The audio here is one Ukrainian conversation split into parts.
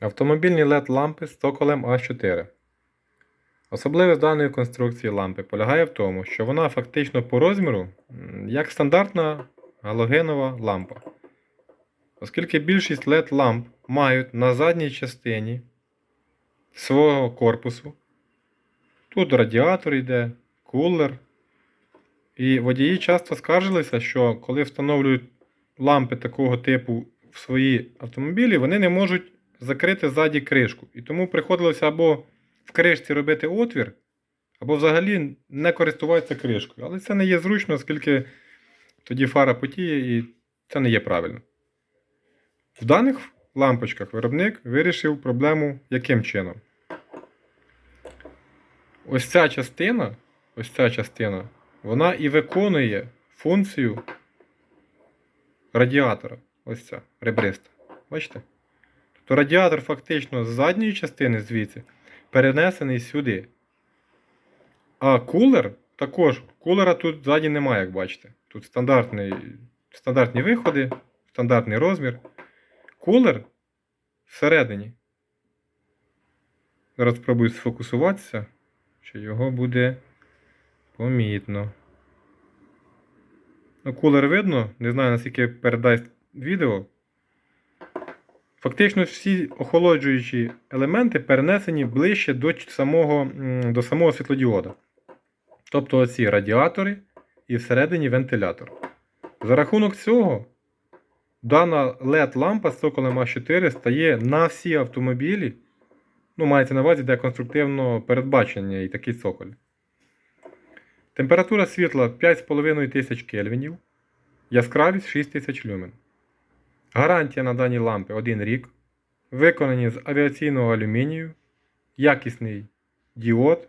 Автомобільні LED-лампи з цоколем А4. Особливість даної конструкції лампи полягає в тому, що вона фактично по розміру як стандартна галогенова лампа. Оскільки більшість LED-ламп мають на задній частині свого корпусу. Тут радіатор йде, кулер. І водії часто скаржилися, що коли встановлюють лампи такого типу в свої автомобілі, вони не можуть закрити ззаді кришку. І тому приходилося або в кришці робити отвір, або взагалі не користуватися кришкою. Але це не є зручно, оскільки тоді фара потіє і це не є правильно. В даних лампочках виробник вирішив проблему яким чином? Ось ця частина, ось ця частина, вона і виконує функцію радіатора. Ось ця ребриста. Бачите? Тобто радіатор фактично з задньої частини звідси перенесений сюди. А кулер також. Кулера тут ззаді немає, як бачите. Тут стандартний, стандартні виходи, стандартний розмір. Кулер всередині. Зараз спробую сфокусуватися, що його буде помітно. Ну, кулер видно, не знаю, наскільки передасть відео. Фактично всі охолоджуючі елементи перенесені ближче до самого, до самого світлодіода. Тобто оці радіатори і всередині вентилятор. За рахунок цього, дана LED-лампа з цоколем А4 стає на всі автомобілі. Ну, мається на увазі, де конструктивно передбачення і такий цоколь. Температура світла 5,5 тисяч кельвінів, яскравість 6000 люмен. Гарантія на дані лампи 1 рік. Виконані з авіаційного алюмінію, якісний діод.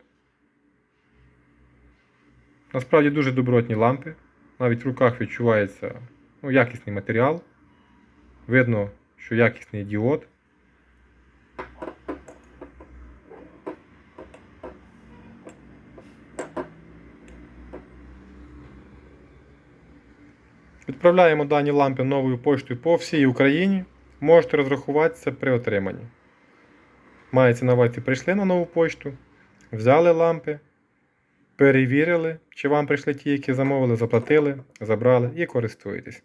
Насправді дуже добротні лампи. Навіть в руках відчувається ну, якісний матеріал. Видно, що якісний діод. Відправляємо дані лампи новою поштою по всій Україні. Можете розрахуватися при отриманні. Мається на увазі, прийшли на нову пошту, взяли лампи, перевірили, чи вам прийшли ті, які замовили, заплатили, забрали і користуєтесь.